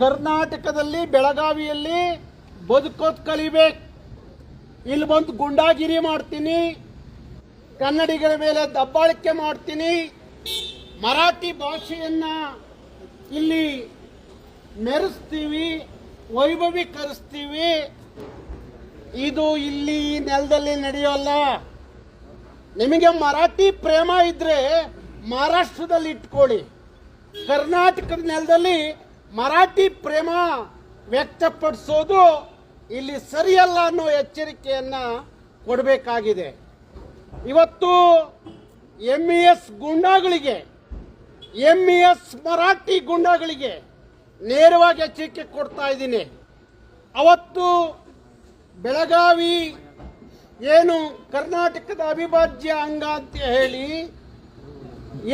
ಕರ್ನಾಟಕದಲ್ಲಿ ಬೆಳಗಾವಿಯಲ್ಲಿ ಬದುಕೋದ್ ಕಲಿಬೇಕು. ಇಲ್ಲಿ ಬಂದು ಗುಂಡಾಗಿರಿ ಮಾಡ್ತೀನಿ. ಕನ್ನಡಿಗರ ಮೇಲೆ ದಬ್ಬಾಳಿಕೆ ಮಾಡ್ತೀನಿ. ಮರಾಠಿ ಭಾಷೆಯನ್ನ ಇಲ್ಲಿ ಮೆರೆಸ್ತೀವಿ, ವೈಭವೀಕರಿಸ್ತೀವಿ. ಇದು ಇಲ್ಲಿ ನೆಲದಲ್ಲಿ ನಡೆಯೋಲ್ಲ. ನಿಮಗೆ ಮರಾಠಿ ಪ್ರೇಮ ಇದ್ರೆ ಮಹಾರಾಷ್ಟ್ರದಲ್ಲಿ ಇಟ್ಕೊಳ್ಳಿ. ಕರ್ನಾಟಕದ ನೆಲದಲ್ಲಿ ಮರಾಠಿ ಪ್ರೇಮ ವ್ಯಕ್ತಪಡಿಸೋದು ಇಲ್ಲಿ ಸರಿಯಲ್ಲ ಅನ್ನೋ ಎಚ್ಚರಿಕೆಯನ್ನು ಕೊಡಬೇಕಾಗಿದೆ. ಇವತ್ತು ಎಂ ಇ ಎಸ್ ಗುಂಡಾಗಳಿಗೆ ಎಂ ಇ ಎಸ್ ಮರಾಠಿ ಗುಂಡಾಗಳಿಗೆ ನೇರವಾಗಿ ಎಚ್ಚರಿಕೆ ಕೊಡ್ತಾ ಇದ್ದೀನಿ. ಅವತ್ತು ಬೆಳಗಾವಿ ಏನು ಕರ್ನಾಟಕದ ಅವಿಭಾಜ್ಯ ಅಂಗ ಅಂತ ಹೇಳಿ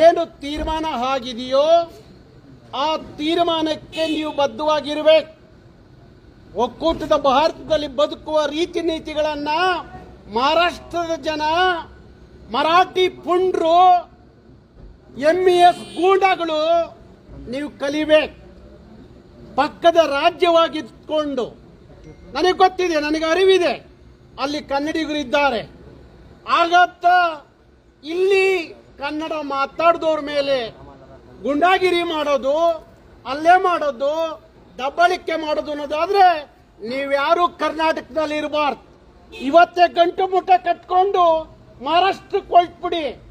ಏನು ತೀರ್ಮಾನ ಆಗಿದೆಯೋ ಆ ತೀರ್ಮಾನಕ್ಕೆ ನೀವು ಬದ್ಧವಾಗಿರ್ಬೇಕು ಒಕ್ಕೂಟದ ಭಾರತದಲ್ಲಿ ಬದುಕುವ ರೀತಿ ನೀತಿಗಳನ್ನ ಮಹಾರಾಷ್ಟ್ರದ ಜನ, ಮರಾಠಿ ಪುಂಡ್ರು ಎಂ ಎಸ್ ಗೂಂಡಗಳು ನೀವು ಕಲಿಬೇಕು ಪಕ್ಕದ ರಾಜ್ಯವಾಗಿದ್ಕೊಂಡು, ನನಗೆ ಗೊತ್ತಿದೆ, ನನಗೆ ಅರಿವಿದೆ, ಅಲ್ಲಿ ಕನ್ನಡಿಗರು ಇದ್ದಾರೆ. ಆಗತ್ತ ಇಲ್ಲಿ ಕನ್ನಡ ಮಾತಾಡಿದವ್ರ ಮೇಲೆ ಗುಂಡಾಗಿರಿ ಮಾಡೋದು, ಅಲ್ಲೇ ಮಾಡೋದು, ದಬ್ಬಳಿಕೆ ಮಾಡೋದು ಅನ್ನೋದಾದ್ರೆ ನೀವ್ಯಾರು ಕರ್ನಾಟಕದಲ್ಲಿ ಇರಬಾರ್ದು. ಇವತ್ತೇ ಗಂಟು ಮುಟ್ಟ ಕಟ್ಕೊಂಡು ಮಹಾರಾಷ್ಟ್ರಕ್ಕೆ ಹೊರಟ್ಬಿಡಿ.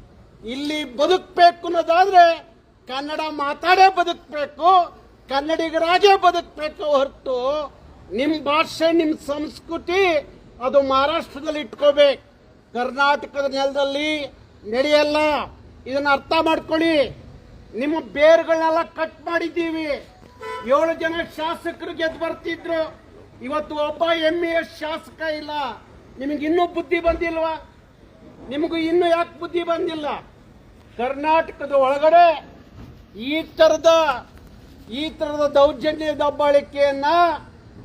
ಇಲ್ಲಿ ಬದುಕಬೇಕು ಅನ್ನೋದಾದ್ರೆ ಕನ್ನಡ ಮಾತಾಡೇ ಬದುಕಬೇಕು ಕನ್ನಡಿಗರಾಗೇ ಬದುಕಬೇಕು ಹೊರತು ನಿಮ್ಮ ಭಾಷೆ ನಿಮ್ಮ ಸಂಸ್ಕೃತಿ ಅದು ಮಹಾರಾಷ್ಟ್ರದಲ್ಲಿ ಇಟ್ಕೋಬೇಕು. ಕರ್ನಾಟಕದ ನೆಲದಲ್ಲಿ ನಡೆಯಲ್ಲ. ಇದನ್ನು ಅರ್ಥ ಮಾಡ್ಕೊಳ್ಳಿ. ನಿಮ್ಮ ಬೇರುಗಳನ್ನೆಲ್ಲ ಕಟ್ ಮಾಡಿದ್ದೀವಿ. ಏಳು ಜನ ಶಾಸಕರು ಗೆದ್ದು ಬರ್ತಿದ್ರು. ಇವತ್ತು ಒಬ್ಬ ಎಂ ಎ ಶಾಸಕ ಇಲ್ಲ. ನಿಮಗೆ ಇನ್ನೂ ಬುದ್ಧಿ ಬಂದಿಲ್ವಾ? ನಿಮಗೂ ಇನ್ನೂ ಯಾಕೆ ಬುದ್ಧಿ ಬಂದಿಲ್ಲ? ಕರ್ನಾಟಕದ ಒಳಗಡೆ ಈ ಥರದ ಈ ಥರದ ದೌರ್ಜನ್ಯ ದಬ್ಬಾಳಿಕೆಯನ್ನ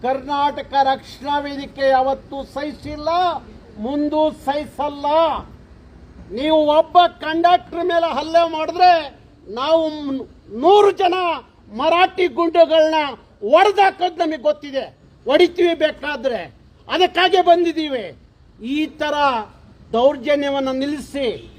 ಕರ್ನಾಟಕ ರಕ್ಷಣಾ ವೇದಿಕೆ ಯಾವತ್ತೂ ಸಹಿಸಿಲ್ಲ, ಮುಂದೂ ಸಹಿಸಲ್ಲ. ನೀವು ಒಬ್ಬ ಕಂಡಕ್ಟರ್ ಮೇಲೆ ಹಲ್ಲೆ ಮಾಡಿದ್ರೆ ನಾವು ನೂರು ಜನ ಮರಾಠಿ ಗುಂಡುಗಳನ್ನ ಹೊಡೆದಾಕೋದು ನಮಗೆ ಗೊತ್ತಿದೆ. ಹೊಡಿತೀವಿ ಬೇಕಾದ್ರೆ. ಅದಕ್ಕಾಗೆ ಬಂದಿದ್ದೀವಿ. ಈ ತರ ದೌರ್ಜನ್ಯವನ್ನು ನಿಲ್ಲಿಸಿ.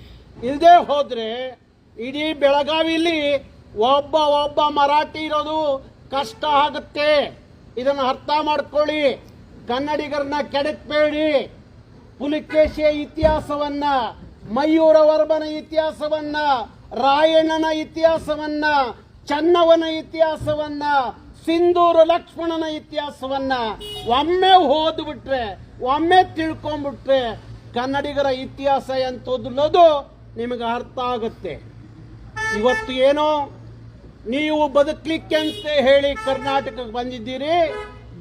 ಇಲ್ಲದೆ ಹೋದರೆ ಇಡೀ ಬೆಳಗಾವಿಲಿ ಒಬ್ಬ ಒಬ್ಬ ಮರಾಠಿ ಇರೋದು ಕಷ್ಟ ಆಗುತ್ತೆ. ಇದನ್ನು ಅರ್ಥ ಮಾಡ್ಕೊಳ್ಳಿ. ಕನ್ನಡಿಗರನ್ನ ಕೆಡಕ್ಬೇಡಿ. ಪುಲಿಕೇಶಿಯ ಇತಿಹಾಸವನ್ನ, ಮಯೂರ ವರ್ಮನ ಇತಿಹಾಸವನ್ನ ರಾಯಣ್ಣನ ಇತಿಹಾಸವನ್ನ ಚನ್ನವನ ಇತಿಹಾಸವನ್ನ, ಸಿಂಧೂರು ಲಕ್ಷ್ಮಣನ ಇತಿಹಾಸವನ್ನ ಒಮ್ಮೆ ಓದ್ಬಿಟ್ರೆ, ಒಮ್ಮೆ ತಿಳ್ಕೊಂಡ್ಬಿಟ್ರೆ ಕನ್ನಡಿಗರ ಇತಿಹಾಸ ಎಂತದ್ದು ನಿಮಗೆ ಅರ್ಥ ಆಗುತ್ತೆ. ಇವತ್ತು ಏನೋ ನೀವು ಬದುಕಲಿಕ್ಕೆ ಅಂತ ಹೇಳಿ ಕರ್ನಾಟಕಕ್ಕೆ ಬಂದಿದ್ದೀರಿ,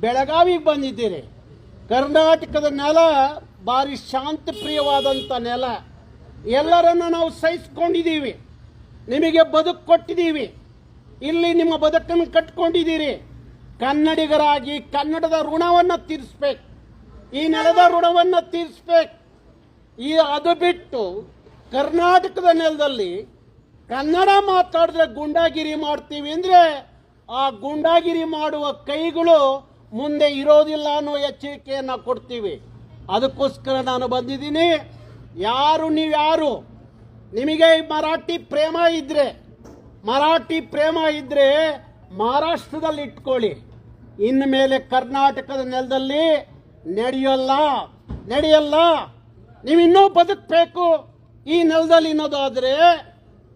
ಬೆಳಗಾವಿಗೆ ಬಂದಿದ್ದೀರಿ. ಕರ್ನಾಟಕದ ನೆಲ ಭಾರಿ ಶಾಂತಪ್ರಿಯವಾದಂಥ ನೆಲ. ಎಲ್ಲರನ್ನು ನಾವು ಸಹಿಸ್ಕೊಂಡಿದ್ದೀವಿ. ನಿಮಗೆ ಬದುಕು ಕೊಟ್ಟಿದ್ದೀವಿ. ಇಲ್ಲಿ ನಿಮ್ಮ ಬದುಕನ್ನು ಕಟ್ಕೊಂಡಿದ್ದೀರಿ. ಕನ್ನಡಿಗರಾಗಿ ಕನ್ನಡದ ಋಣವನ್ನು ತೀರಿಸ್ಬೇಕು. ಈ ನೆಲದ ಋಣವನ್ನು ತೀರಿಸ್ಬೇಕು. ಈ ಅದು ಬಿಟ್ಟು ಕರ್ನಾಟಕದ ನೆಲದಲ್ಲಿ ಕನ್ನಡ ಮಾತಾಡಿದ್ರೆ ಗುಂಡಾಗಿರಿ ಮಾಡ್ತೀವಿ ಅಂದರೆ ಆ ಗುಂಡಾಗಿರಿ ಮಾಡುವ ಕೈಗಳು ಮುಂದೆ ಇರೋದಿಲ್ಲ ಅನ್ನೋ ಎಚ್ಚರಿಕೆಯನ್ನು ಕೊಡ್ತೀವಿ. ಅದಕ್ಕೋಸ್ಕರ ನಾನು ಬಂದಿದ್ದೀನಿ. ಯಾರು ನೀವ್ಯಾರು ನಿಮಗೆ ಮರಾಠಿ ಪ್ರೇಮ ಇದ್ರೆ, ಮರಾಠಿ ಪ್ರೇಮ ಇದ್ರೆ ಮಹಾರಾಷ್ಟ್ರದಲ್ಲಿ ಇಟ್ಕೊಳ್ಳಿ. ಇನ್ನು ಮೇಲೆ ಕರ್ನಾಟಕದ ನೆಲದಲ್ಲಿ ನಡೆಯಲ್ಲ ನಡೆಯಲ್ಲ. ನೀವು ಇನ್ನೂ ಬದುಕಬೇಕು. ಈ ನೆಲದಲ್ಲಿ ಇನ್ನೋದಾದರೆ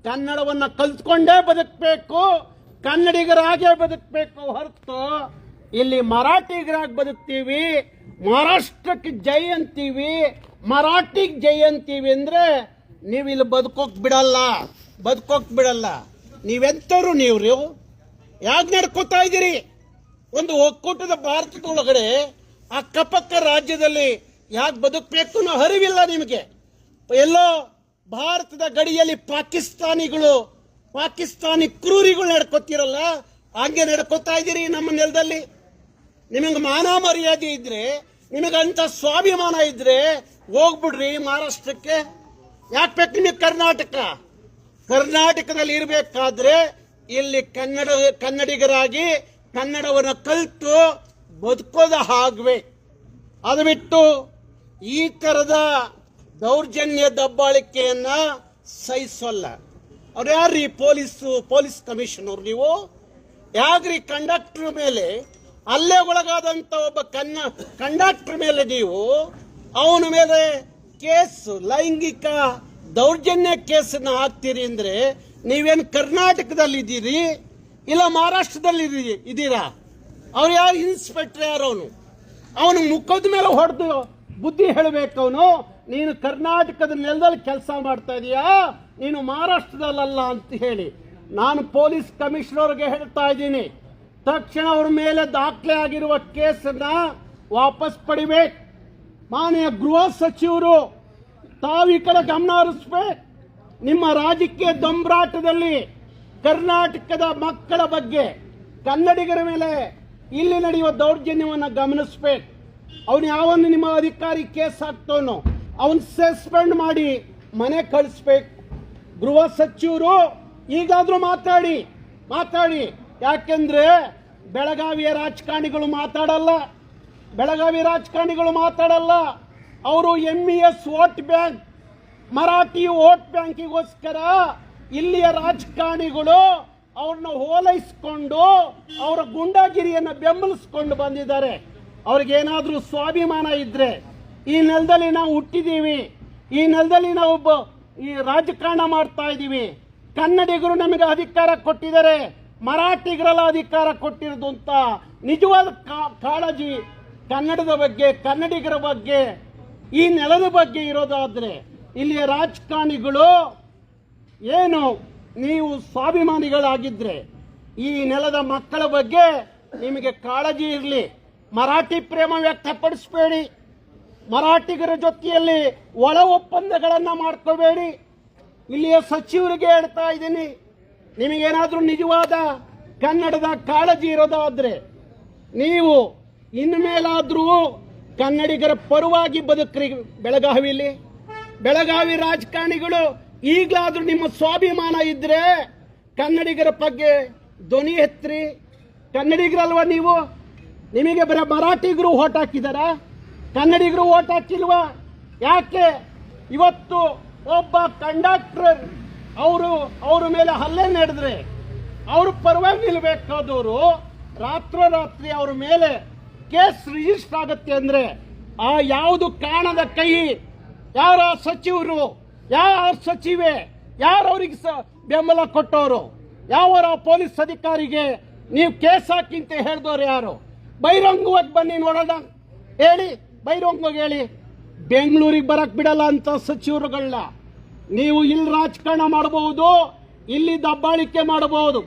ಕನ್ನಡವನ್ನು ಕಲ್ತ್ಕೊಂಡೇ ಬದುಕಬೇಕು, ಕನ್ನಡಿಗರಾಗೇ ಬದುಕಬೇಕು ಹೊರತು ಇಲ್ಲಿ ಮರಾಠಿಗರಾಗಿ ಬದುಕ್ತೀವಿ, ಮಹಾರಾಷ್ಟ್ರಕ್ಕೆ ಜೈ ಅಂತೀವಿ, ಮರಾಠಿಗೆ ಜೈ ಅಂತೀವಿ ಅಂದ್ರೆ ನೀವು ಇಲ್ಲಿ ಬದುಕೋಕ್ ಬಿಡಲ್ಲ. ಬದುಕೋಕ್ ಬಿಡಲ್ಲ. ನೀವೆಂತವ್ರು ನೀವು ಯಾಕೆ ನಡ್ಕೋತಾ ಇದ್ದೀರಿ? ಒಂದು ಒಕ್ಕೂಟದ ಭಾರತದೊಳಗಡೆ ಅಕ್ಕಪಕ್ಕ ರಾಜ್ಯದಲ್ಲಿ ಯಾಕೆ ಬದುಕಬೇಕು ಅನ್ನೋ ಅರಿವಿಲ್ಲ ನಿಮಗೆ? ಎಲ್ಲೋ ಭಾರತದ ಗಡಿಯಲ್ಲಿ ಪಾಕಿಸ್ತಾನಿಗಳು, ಪಾಕಿಸ್ತಾನಿ ಕ್ರೂರಿಗಳು ನಡ್ಕೋತಿರಲ್ಲ, ಹಂಗೆ ನಡ್ಕೋತಾ ಇದ್ದೀರಿ ನಮ್ಮ ನೆಲದಲ್ಲಿ? ನಿಮಗೆ ಮಾನ ಮರ್ಯಾದೆ ಇದ್ರೆ ನಿಮಗಂತ ಸ್ವಾಭಿಮಾನ ಇದ್ರೆ ಹೋಗ್ಬಿಡ್ರಿ ಮಹಾರಾಷ್ಟ್ರಕ್ಕೆ. ಯಾಕೆ ಬೇಕು ನಿಮಗೆ ಕರ್ನಾಟಕ? ಕರ್ನಾಟಕದಲ್ಲಿ ಇರಬೇಕಾದ್ರೆ ಇಲ್ಲಿ ಕನ್ನಡ, ಕನ್ನಡಿಗರಾಗಿ ಕನ್ನಡವನ್ನು ಕಲಿತು ಬದುಕೋದ ಹಾಗೆ ಅದು ಬಿಟ್ಟು ಈ ಥರದ ದೌರ್ಜನ್ಯ ದಬ್ಬಾಳಿಕೆಯನ್ನ ಸಹಿಸೋಲ್ಲ. ಅವ್ರು ಯಾರ್ರೀ ಪೊಲೀಸು, ಪೊಲೀಸ್ ಕಮಿಷನರ್ ನೀವು? ಯಾಗ್ರಿ ಕಂಡಕ್ಟರ್ ಮೇಲೆ? ಅಲ್ಲೇ ಒಳಗಾದಂತ ಒಬ್ಬ ಕನ್ನ, ಕಂಡಕ್ಟರ್ ಮೇಲೆ ನೀವು? ಅವನ ಮೇಲೆ ಕೇಸ್, ಲೈಂಗಿಕ ದೌರ್ಜನ್ಯ ಕೇಸನ್ನು ಹಾಕ್ತೀರಿ ಅಂದ್ರೆ ನೀವೇನು ಕರ್ನಾಟಕದಲ್ಲಿ ಇದ್ದೀರಿ ಇಲ್ಲ ಮಹಾರಾಷ್ಟ್ರದಲ್ಲಿ ಇದ್ದೀರಿ- ಅವ್ರು ಯಾರು ಇನ್ಸ್ಪೆಕ್ಟರ್ ಯಾರು ಅವನು? ಅವನು ಮುಖದ ಮೇಲೆ ಹೊಡೆದು ಬುದ್ಧಿ ಹೇಳಬೇಕು ಅವನು. ನೀನು ಕರ್ನಾಟಕದ ನೆಲದಲ್ಲಿ ಕೆಲಸ ಮಾಡ್ತಾ ಇದೀಯಾ? ನೀನು ಮಹಾರಾಷ್ಟ್ರದಲ್ಲಲ್ಲ ಅಂತ ಹೇಳಿ. ನಾನು ಪೊಲೀಸ್ ಕಮಿಷನರ್ಗೆ ಹೇಳ್ತಾ ಇದ್ದೀನಿ. ತಕ್ಷಣ ಅವ್ರ ಮೇಲೆ ದಾಖಲೆ ಆಗಿರುವ ಕೇಸನ್ನ ವಾಪಸ್ ಪಡಿಬೇಕು. ಮಾನ್ಯ ಗೃಹ ಸಚಿವರು, ತಾವು ಕಡೆ ಗಮನ ಹರಿಸ್ಬೇಕು. ನಿಮ್ಮ ರಾಜಕೀಯ ದೊಂಬರಾಟದಲ್ಲಿ ಕರ್ನಾಟಕದ ಮಕ್ಕಳ ಬಗ್ಗೆ ಕನ್ನಡಿಗರ ಮೇಲೆ ಇಲ್ಲಿ ನಡೆಯುವ ದೌರ್ಜನ್ಯವನ್ನು ಗಮನಿಸ್ಬೇಕು. ಅವನು ಯಾವನ್ನು ನಿಮ್ಮ ಅಧಿಕಾರಿ ಕೇಸ್ ಹಾಕ್ತವನು, ಅವನ್ ಸಸ್ಪೆಂಡ್ ಮಾಡಿ ಮನೆ ಕಳಿಸ್ಬೇಕು. ಗೃಹ ಸಚಿವರು, ಈಗಾದ್ರೂ ಮಾತಾಡಿ ಮಾತಾಡಿ. ಯಾಕೆಂದ್ರೆ ಬೆಳಗಾವಿಯ ರಾಜಕಾರಣಿಗಳು ಮಾತಾಡಲ್ಲ. ಬೆಳಗಾವಿ ರಾಜಕಾರಣಿಗಳು ಮಾತಾಡಲ್ಲ. ಅವರು M E S vote bank, Marathi vote ಬ್ಯಾಂಕಿಗೋಸ್ಕರ ಇಲ್ಲಿಯ ರಾಜಕಾರಣಿಗಳು ಅವ್ರನ್ನ ಹೋಲೈಸ್ಕೊಂಡು ಅವರ ಗುಂಡಾಗಿರಿಯನ್ನು ಬೆಂಬಲಿಸ್ಕೊಂಡು ಬಂದಿದ್ದಾರೆ. ಅವ್ರಿಗೇನಾದರೂ ಸ್ವಾಭಿಮಾನ ಇದ್ರೆ ಈ ನೆಲದಲ್ಲಿ ನಾವು ಹುಟ್ಟಿದ್ದೀವಿ ಈ ನೆಲದಲ್ಲಿ ನಾವು ಈ ರಾಜಕಾರಣ ಮಾಡ್ತಾ ಇದ್ದೀವಿ ಕನ್ನಡಿಗರು ನಮಗೆ ಅಧಿಕಾರ ಕೊಟ್ಟಿದ್ದಾರೆ. ಮರಾಠಿಗರೆಲ್ಲ ಅಧಿಕಾರ ಕೊಟ್ಟಿರೋದು ಅಂತ ನಿಜವಾದ ಕಾಳಜಿ ಕನ್ನಡದ ಬಗ್ಗೆ, ಕನ್ನಡಿಗರ ಬಗ್ಗೆ, ಈ ನೆಲದ ಬಗ್ಗೆ ಇರೋದಾದ್ರೆ ಇಲ್ಲಿಯ ರಾಜಕಾರಣಿಗಳು ಏನು? ನೀವು ಸ್ವಾಭಿಮಾನಿಗಳಾಗಿದ್ರೆ ಈ ನೆಲದ ಮಕ್ಕಳ ಬಗ್ಗೆ ನಿಮಗೆ ಕಾಳಜಿ ಇರಲಿ. ಮರಾಠಿ ಪ್ರೇಮ ವ್ಯಕ್ತಪಡಿಸಬೇಡಿ. ಮರಾಠಿಗರ ಜೊತೆಯಲ್ಲಿ ಒಳ ಒಪ್ಪಂದಗಳನ್ನು ಮಾಡ್ಕೋಬೇಡಿ. ಇಲ್ಲಿಯ ಸಚಿವರಿಗೆ ಹೇಳ್ತಾ ಇದ್ದೀನಿ, ನಿಮಗೇನಾದರೂ ನಿಜವಾದ ಕನ್ನಡದ ಕಾಳಜಿ ಇರೋದಾದ್ರೆ ನೀವು ಇನ್ಮೇಲಾದ್ರೂ ಕನ್ನಡಿಗರ ಪರವಾಗಿ ಬದುಕ್ರಿ ಬೆಳಗಾವಿಲಿ. ಬೆಳಗಾವಿ ರಾಜಕಾರಣಿಗಳು ಈಗಲಾದ್ರೂ ನಿಮ್ಮ ಸ್ವಾಭಿಮಾನ ಇದ್ರೆ ಕನ್ನಡಿಗರ ಬಗ್ಗೆ ಧ್ವನಿ ಎತ್ರಿ. ಕನ್ನಡಿಗರಲ್ವ ನೀವು? ನಿಮಗೆ ಬರ ಮರಾಠಿಗರು ಓಟ್ ಹಾಕಿದಾರ? ಕನ್ನಡಿಗರು ಓಟ್ ಹಾಕಿಲ್ವಾ? ಯಾಕೆ? ಇವತ್ತು ಒಬ್ಬ ಕಂಡಕ್ಟರ್ ಅವರು ಅವ್ರ ಮೇಲೆ ಹಲ್ಲೆ ನಡೆದ್ರೆ ಅವರು ಪರವಾಗಿ ನಿಲ್ಬೇಕಾದವರು ರಾತ್ರೋರಾತ್ರಿ ಅವ್ರ ಮೇಲೆ ಕೇಸ್ ರಿಜಿಸ್ಟರ್ ಆಗುತ್ತೆ ಅಂದ್ರೆ ಆ ಯಾವುದು ಕಾಣದ ಕೈ, ಯಾರ ಸಚಿವರು, ಯಾರ ಸಚಿವೆ, ಯಾರು ಅವ್ರಿಗೆ ಸ ಬೆಂಬಲ ಕೊಟ್ಟವರು ಯಾವ ಪೊಲೀಸ್ ಅಧಿಕಾರಿಗೆ ನೀವು ಕೇಸ್ ಹಾಕಿ ಅಂತ ಹೇಳಿದವ್ರು ಯಾರು? ಬಹಿರಂಗವಾಗಿ ಬನ್ನಿ ನೋಡೋಣ. ಹೇಳಿ, ಬಹಿರಂಗವಾಗಿ ಹೇಳಿ. ಬೆಂಗಳೂರಿಗೆ ಬರಕ್ ಬಿಡಲ್ಲ ಅಂತ ಸಚಿವರುಗಳನ್ನ ನೀವು ಇಲ್ಲಿ ರಾಜಕಾರಣ ಮಾಡಬಹುದು, ಇಲ್ಲಿ ದಬ್ಬಾಳಿಕೆ ಮಾಡಬಹುದು.